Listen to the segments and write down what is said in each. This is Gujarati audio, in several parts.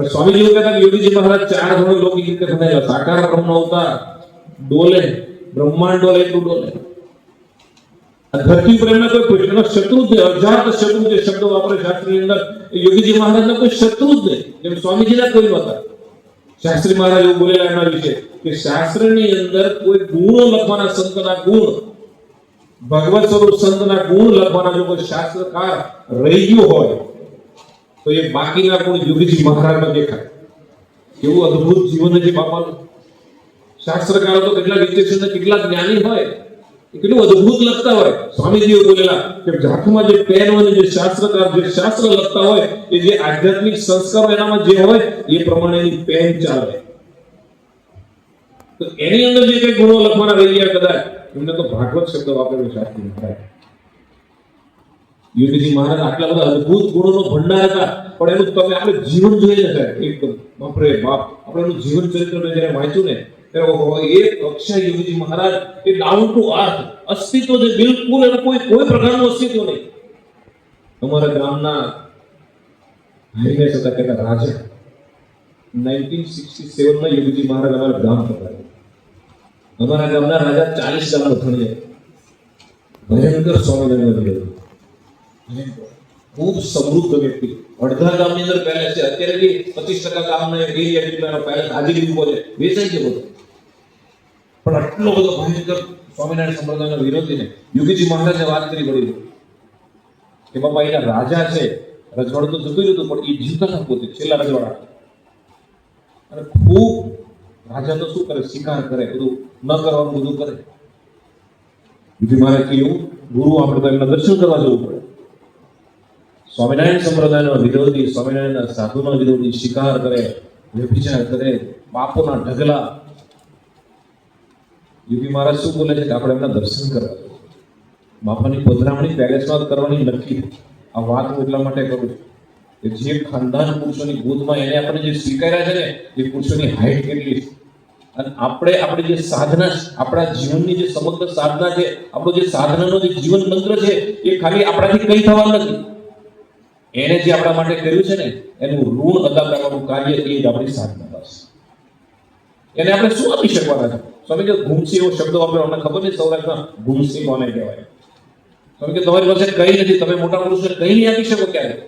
પણ સ્વામીજી એવું કહેતા યોગીજી મહારાજ ચાર ધોરણ રીતે બનાવેલા સાકાર બ્રહ્મ અવતાર, ડોલે, બ્રહ્માંડ ડોલે, એટલું ડોલે. ધરતી ઉપર કોઈ એનો શત્રુ જ અજાત શત્રુ જે શબ્દો વાપરે શાસ્ત્રીની અંદર યોગીજી મહારાજના કોઈ શત્રુ જ નહીં જેમ સ્વામીજીના કોઈ નહોતા. શાસ્ત્રી મહારાજ એવું બોલેલા એના વિશે કે શાસ્ત્રની અંદર કોઈ ગુણો લખવાના સંતના ગુણ, ભગવત સ્વરૂપ સંતના ગુણ લખવાના જો કોઈ શાસ્ત્રકાર રહી ગયો હોય તો એ બાકીના ગુણ યોગીજી મહારાજમાં દેખાય. એવું અદ્ભુત જીવન છે બાપાનું. શાસ્ત્રકારો તો કેટલા વિચક્ષણ કેટલા જ્ઞાની હોય કેટલું અદ્ભુત લખતા હોય. સ્વામીજીએ બોલેલા કે જાતમાં જે પેન હોય જે શાસ્ત્રકાર, જે શાસ્ત્ર લખતા હોય, એ જે આધ્યાત્મિક સંસ્કાર એનામાં જે હોય, એ પ્રમાણેની પેન ચાલે. તો એની અંદર જે કઈ ગુણો લખવાના રહી ગયા કદાચ, એમને તો ભાગવત શબ્દ વાપરેલો શાસ્ત્રી મહારાજ યોગીજી મહારાજ આટલા બધા અદ્ભુત ગુણોનો ભંડાર હતા. પણ એનું તમે આપણે જીવન જોઈએ ને એકદમ. બાપરે બાપ. આપણે એનું જીવન ચરિત્ર મેં વાંચ્યું ને, ત્યારે એ યોગીજી મહારાજ એ ડાઉન ટુ અર્થ. અસ્તિત્વ જે બિલકુલ એનું કોઈ કોઈ પ્રકારનું અસ્તિત્વ નહીં. અમારા ગામના હાઈવે હતા કહેતા રાજા. નાઇન્ટીન સિક્સટી સેવનમાં યોગીજી મહારાજ અમારા ગામ પધાર્યા અમારા ગામના રાજા ચાલીસ ગામનો ભણ્યા. ભયંકર સ્વામિનારાયણ. ખૂબ સમૃદ્ધ વ્યક્તિ. અડધા ગામની અંદર પેલેસ છે. અત્યારે બી પચીસ ટકા ગામને એરિયા જેટલા પેલેસ હાજરી ઊભો છે. વેચાઈ ગયો બધો. પણ આટલો બધો ભયંકર સ્વામિનારાયણ સંપ્રદાયનો વિરોધીને યોગીજી મહારાજે વાત કરી પડી કે બાપા, એના રાજા છે. રજવાડું તો જતું જતું પણ એ જીવતા ના પોતે, છેલ્લા રજવાડા. અને ખૂબ રાજા તો શું કરે? શિકાર કરે, બધું ન કરવાનું બધું કરે. બીજું મારે કેવું? ગુરુ આપણે તો એમના દર્શન કરવા જવું પડે. સ્વામિનારાયણ સંપ્રદાયનો વિરોધી, સ્વામિનારાયણના સાધુનો વિરોધી શિકાર કરે, વ્યભિચાર કરે, બાપોના ઢગલા. યોગી મહારાજ શું બોલે છે કે આપણે એમના દર્શન કરવા. બાપાની પધરામણી પેલેસમાં કરવાની નક્કી. આ વાત હું એટલા માટે કરું કે જે ખાનદાન પુરુષોની ગોદમાં એને આપણે જે સ્વીકાર્યા છે ને, એ પુરુષોની હાઈટ કેટલી છે? અને આપણે આપણે જે સાધના આપણા જીવનની જે સમગ્ર સાધના છે, આપણો જે સાધનાનો જે જીવન મંત્ર છે, એ ખાલી આપણાથી કઈ થવા નથી. એને જે આપણા માટે કર્યું છે ને, એનું ઋણ અદા કરવાનું કાર્ય એ જ આપણી સાધના બસ. એને આપણે શું આપી શકવાના છે? સ્વામી કે ઘૂમસી એવો શબ્દ વાપર્યો, અમને ખબર નહીં સૌરાષ્ટ્રમાં ઘૂમસી કોને કહેવાય? સ્વામી કે તમારી પાસે કઈ નથી, તમે મોટા પુરુષને કઈ નહીં આપી શકો ક્યારે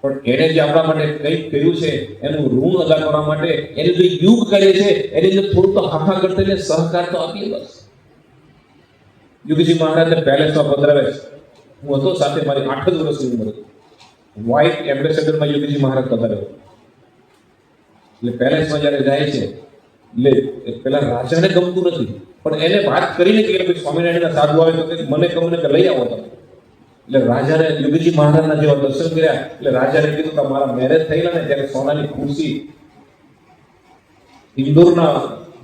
પણ એને જે આપણા માટે કંઈક કર્યું છે, એનું ઋણ અદા કરવા માટે એને જે યુગ કરે છે, એની અંદર થોડું તો હાથા કરતા સહકાર તો આપીએ બસ. યુગજી મહારાજને પેલેસમાં પધરાવે છે. હું હતો સાથે મારી આઠ જ વર્ષની ઉંમર. હતી વ્હાઇટ એમ્બેસેડરમાં યોગીજી મહારાજ પધાર્યો એટલે પેલેસમાં જ્યારે જાય છે, એટલે પેલા રાજાને ગમતું નથી. પણ એને વાત કરીને કે ભાઈ સ્વામિનારાયણના સાધુ આવે તો મને ગમને કે લઈ આવો તમે. એટલે રાજાને યોગીજી મહારાજના જેવા દર્શન કર્યા, એટલે રાજાને કીધું કે મારા મેરેજ થયેલા ને ત્યારે સોનાની ખુરશી ઇન્દોરના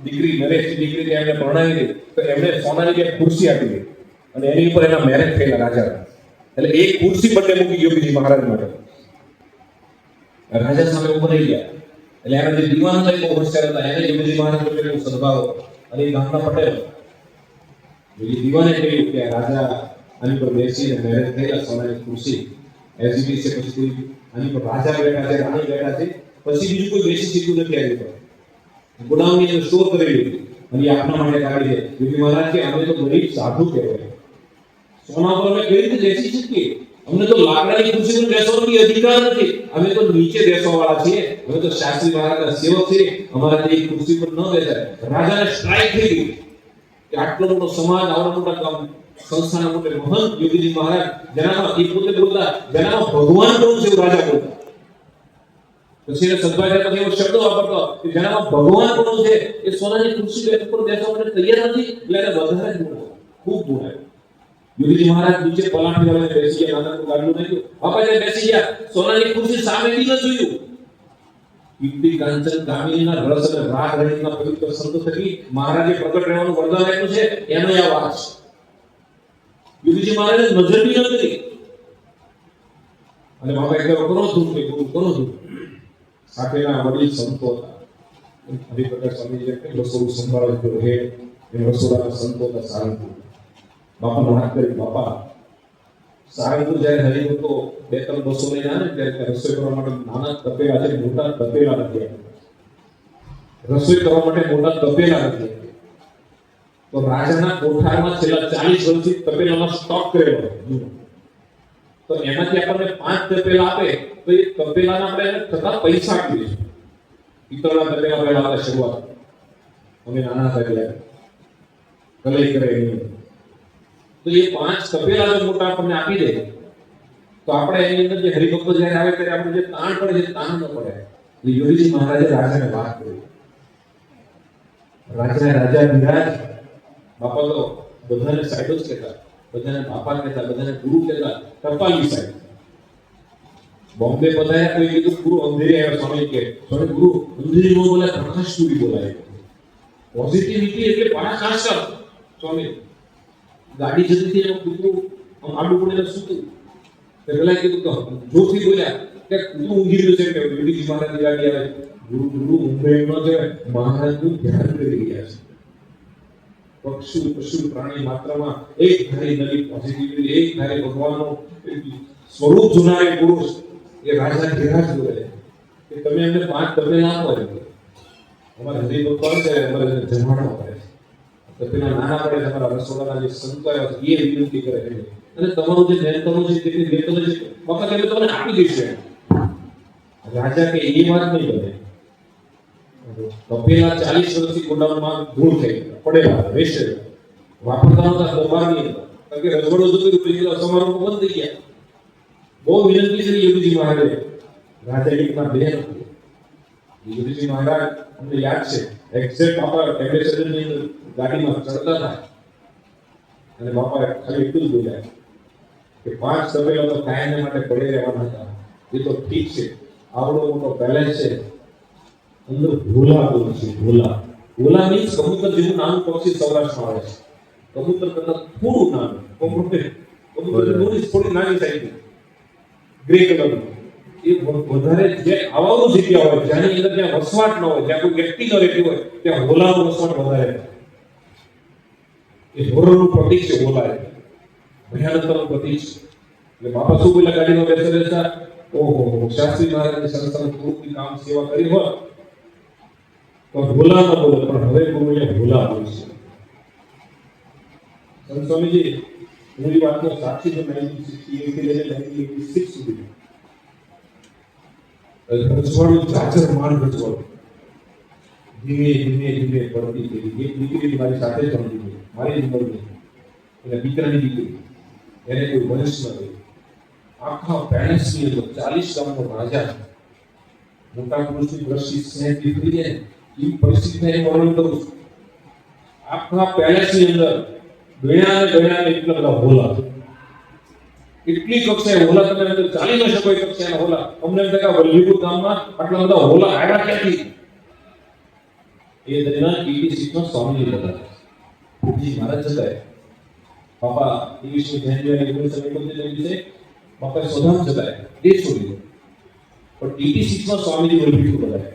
દીકરી નરેશની દીકરી એમને પરણાવી દીધી. તો એમને સોનાની જે ખુરશી આપી દીધી. અને એની ઉપર એના મેરેજ થયેલા રાજા એટલે એક ખુરશી બંને મૂકી યોગીજી મહારાજ માટે. રાજા સામે ઊભો રહી ગયા. એટલે એના જે દીવાન થઈ બહુ હોશિયાર હતા. એને યોગીજી મહારાજ માટે બહુ સદભાવ. અને ગામના પટેલ. યોગી દીવાને કહ્યું કે રાજા આની પર બેસીને મેરેજ થયેલા સોનાની ખુરશી એસજીપી છે, પછી આની પર રાજા બેઠા છે, રાણી બેઠા છે, પછી બીજું કોઈ બેસી શીખ્યું નથી આની પર. ગોડાઉનની અંદર સ્ટોર કરેલી અને આપના માટે કાઢી દે. યોગી મહારાજ કે, અમે તો ગરીબ સાધુ કહેવાય. સોના પર અમે કઈ રીતે બેસી શકીએ અમને તો લાકડાની ખુરશી પર બેસવાનો બી અધિકાર નથી અમે તો નીચે બેસવા વાળા છીએ અમે તો શાસ્ત્રી મહારાજના સેવક છીએ અમારાથી એ ખુરશી પર ન બેસાય રાજાને સ્ટ્રાઇક થઈ ગઈ કે આટલો મોટો સમાજ આવડા મોટા કામ સંસ્થાના મોટે મહંત યોગીજી મહારાજ જેનામાં એ પોતે બોલતા જેનામાં ભગવાન કોણ છે એવું રાજા બોલતા પછી એને સદભાઈ પછી એવો શબ્દ વાપરતો કે જેનામાં ભગવાન કોણ છે એ સોનાની ખુરશી બેઠક પર બેસવા માટે તૈયાર નથી એટલે એને વધારે જ બોલાય ખૂબ બોલાય યોગીજી મહારાજ નીચે પલાણ વાળાને બેસી ગયા નાના ગાડલું નાખ્યું. બાપા જે બેસી ગયા, સોનાની ખુરશી સામે બી ન જોયું. કીર્તિ કાંચન ગામીના રસ અને રાગ રહિતના પવિત્ર સંતો થકી મહારાજે પ્રગટ રહેવાનું વરદાન આપ્યું છે, એનો આ વાત છે. યોગીજી મહારાજે નજર બી ન અને બાપા એક કરો છું કે ગુરુ કરો છું સાથેના વડીલ સંતો હતા. હરિપ્રકાશ સ્વામીજીએ કહ્યું રસોડું સંભાળે તો હે, એ રસોડાના સંતો હતા સારું બાપાનો હાથ કરી, બાપા. સારંગપુર જ્યારે હરિભક્તો બે ત્રણ બસો લઈને આવે ત્યારે રસોઈ કરવા માટે નાના તપેલા છે, મોટા તપેલા નથી. રસોઈ કરવા માટે મોટા તપેલા નથી. તો રાજાના કોઠારમાં છેલ્લા ચાલીસ વર્ષથી તપેલાનો સ્ટોક કરેલો તો એમાંથી આપણને પાંચ તપેલા આપે, તો એ તપેલાના આપણે થતા પૈસા આપીએ છીએ. પિત્તળના તપેલા પહેલા આપણે શરૂઆત. અમે નાના તપેલા કલઈ કરે એની. તો એ પાંચ તપેલા જો મોટા આપણને આપી દે તો આપણે એની અંદર જે હરિભક્તો જ્યારે આવે ત્યારે આપણે જે તાણ પડે છે તાણ ન પડે એટલે યોગીજી મહારાજે રાજાને વાત કરી રાજા રાજા વિરાજ બાપા તો બધાને સાહેબ જ કહેતા બધાને બાપા કહેતા બધાને ગુરુ કહેતા ટપાલી સાહેબ બોમ્બે બધાએ કોઈ કીધું ગુરુ અંધેરી આવ્યો સ્વામી કે સ્વામી ગુરુ અંધેરી નો બોલે પ્રકાશ પૂરી બોલાય પોઝિટિવિટી એટલે પરાકાશ સ્વામી ગાડી જતી હતી એમ કૂતરું આડું પડેલું સૂતું તે પેલા કીધું તો જોરથી બોલ્યા કે કૂતરું ઊંઘી રહ્યું છે કે યોગીજી મહારાજની ગાડી આવે. ગુરુ ગુરુ ઊંઘે છે મહારાજનું ધ્યાન કરી રહ્યા છે. પક્ષુ પશુ, પ્રાણી માત્રમાં એક ધારી નવી પોઝિટિવિટી એક ધારી ભગવાનનો સ્વરૂપ જોનારે પુરુષ, એ રાજા ધીરાજ બોલે કે તમે અમને પાંચ તમે ના પડે. અમારે ભગવાન છે અમારે જમાડવા પડે છે તપેલા નાના પડે તમારા રસોડાના જે સંતો એ વિનંતી કરે છે. અને તમારું જે જયંતનું જે કેટલી વેતન છે વખત એટલે તમને આપી દઈશું રાજા કે એ વાત નહીં બને. તપેલા ચાલીસ વર્ષથી ગોડાઉનમાં ધૂળ થઈ પડેલા વેસ્ટ વાપરતા નહોતા દરબારની અંદર. કે રજવાડું જતો રહ્યું, પછી બધા બંધ થઈ ગયા. બહુ વિનંતી કરી યોગીજી મહારાજે. રાજા એકમાં બે. યોગીજી મહારાજ અમને યાદ છે એક્ઝેક્ટ બાપા એમ્બેસેડરની અંદર ગાડીમાં ચડતા હતા અને બાપા ખાલી એટલું જ બોલ્યા કે પાંચ સવેલો તો કાયમ માટે પડે રહેવાના હતા. એ તો ઠીક છે. આવડો મોટો બેલેન્સ છે. અંદર ભોલા બોલ છે, ભોલા. ભોલા મીન્સ કબૂતર જેવું નાનું પક્ષી સૌરાષ્ટ્રમાં આવે છે. કબૂતર કરતા થોડું નાનું. કબૂતર કબૂતર થોડી થોડી નાની સાઈઝ ગ્રે કલરનું એ વધારે જે આવાનું જગ્યા હોય, જ્યાંની અંદર જ્યાં વસવાટ ન હોય, જ્યાં કોઈ વ્યક્તિ ન રહેતી હોય, ત્યાં હોલાનો વસવાટ વધારે. એ ધોરણનું પ્રતીક છે બોલાય. ભયાનકનું પ્રતીક છે. એટલે બાપા શું પેલા ગાડીમાં બેસે બેસતા, ઓહો, શાસ્ત્રી મહારાજની સંસ્થાનું પૂરું કામ સેવા કરી હોય તો ભૂલા ન બોલે, પણ હવે ગુરુએ ભૂલા બોલશે સંત સ્વામીજી હું એ વાતનો સાક્ષી છું 1968 થી લઈને 1986 સુધી. રજવાડું જાજર માન રજવાડું. ધીમે ધીમે ધીમે પડતી ગઈ. એક દીકરી મારી સાથે જ હતી મારી જ ગઈ એટલે મિત્રની દીકરી એને કોઈ વંશ ન ગયું આખા પેરેન્ટ્સની અંદર ચાલીસ ગામનો રાજા મોટા પુરુષની દ્રષ્ટિ સ્નેહ દીકરી એ પરિસ્થિતિને એ વર્ણન કરું છું આખા પેલેસની અંદર ગણ્યા ને એટલા બધા હોલા એટલી કક્ષાએ હોલા તમે અંદર ચાલી ન શકો એ કક્ષાએ હોલા અમને એમ થાય વલ્લીપુર ગામમાં આટલા બધા હોલા આવ્યા ક્યાંથી એ દરમિયાન ટીટી સીટમાં સ્વામીજી હતા જી મહારાજ હતા બાપા ત્રીસમી જાન્યુઆરી ઓગણીસો એકોતેર દિવસે મકર સ્વધામ જતા એ છોડી પણ ટીટી માં સ્વામીજી વલ્લભીપુર બધા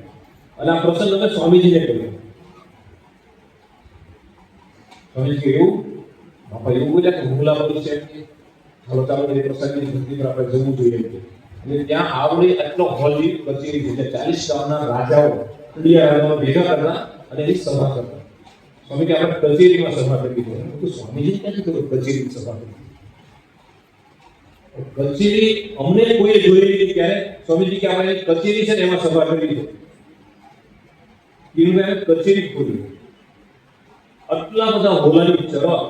અને આ પ્રસંગ અમે સ્વામીજીને કર્યો. સ્વામીજી એવું? બાપા, એવું બોલ્યા કે હુમલા બધું છે ચાલો ચાલો, એ પ્રસંગની ધરતી પર આપણે જવું જોઈએ. એટલે ત્યાં આવડી એટલો હોલની કચેરી છે ચાલીસ ગામના રાજાઓ રાજાઓ ભેગા કરતા અને એની સભા કરતા સ્વામી કે આપણે કચેરીમાં સભા કરી કીધું, સ્વામીજી ક્યાંથી કરું કચેરીમાં સભા કરવી કચેરી અમને કોઈ જોઈ ત્યારે સ્વામીજી કે આપણે કચેરી છે ને એમાં સભા કરી છે. કિરુભાઈ કચેરી ખોલી. આટલા બધા હોલાની ચરવા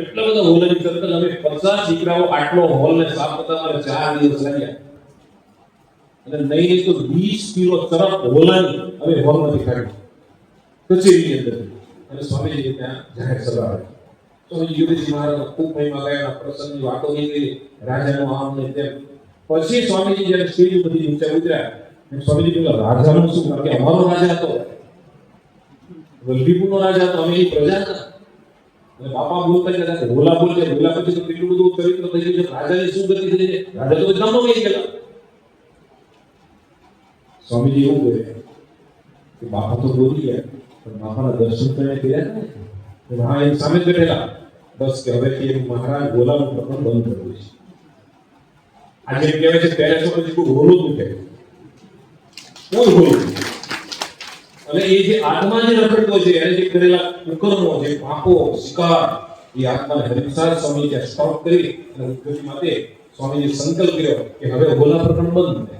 એટલા બધા હોલાની ચરતા અમે પચાસ દીકરાઓ આટલો હોલ ને સાફ કરતા અમારે ચાર દિવસ લાગ્યા. અને નહીં તો વીસ કિલો તરફ હોલાની અમે હોલમાંથી કાઢી કચેરીની અંદર. અને સ્વામીજી ત્યાં જાહેર સભા હતી. સ્વામી યોગીજી મહારાજ ખૂબ મહિમા ગયા પ્રસંગની વાતો નીકળી. રાજાનો આમ ને તેમ. પછી સ્વામીજી જ્યારે સ્ટેજ ઉપરથી નીચે ઉતર્યા અને સ્વામીજી પેલા રાજાનું શું? કારણ કે અમારો રાજા હતો. વલ્લભીપુરનો રાજા હતો, અમે એની પ્રજા હતા. અને બાપા બોલતા ગયા હતા ભોલા બોલ છે ભોલા પછી તો કેટલું બધું ચરિત્ર થઈ ગયું છે. રાજાની શું ગતિ થઈ છે? રાજા તો ગામમાં વહી ગયેલા સ્વામીજી એવું કહે કે, બાપા તો બોલી ગયા. પણ દર્શન તો એને કર્યા ને? હા એની સામે જ બેઠેલા. બસ કે હવેથી એનું મહારાજ બોલાવવાનું પ્રકરણ બંધ કરવું છે. આજે એમ કહેવાય છે પેરેન્ટ્સો પછી કોઈ હોલું જ કે કોઈ હોલું અને એ જે આત્મા જે રખડતો છે, એને જે કરેલા કુકર્મો જે પાપો, શિકાર, એ આત્માને હરિસાર સ્વામી ત્યાં સ્ટોપ કરી અને ઉદ્યોગ માટે સ્વામીજી સંકલ્પ કર્યો કે હવે હોલા પ્રકરણ બંધ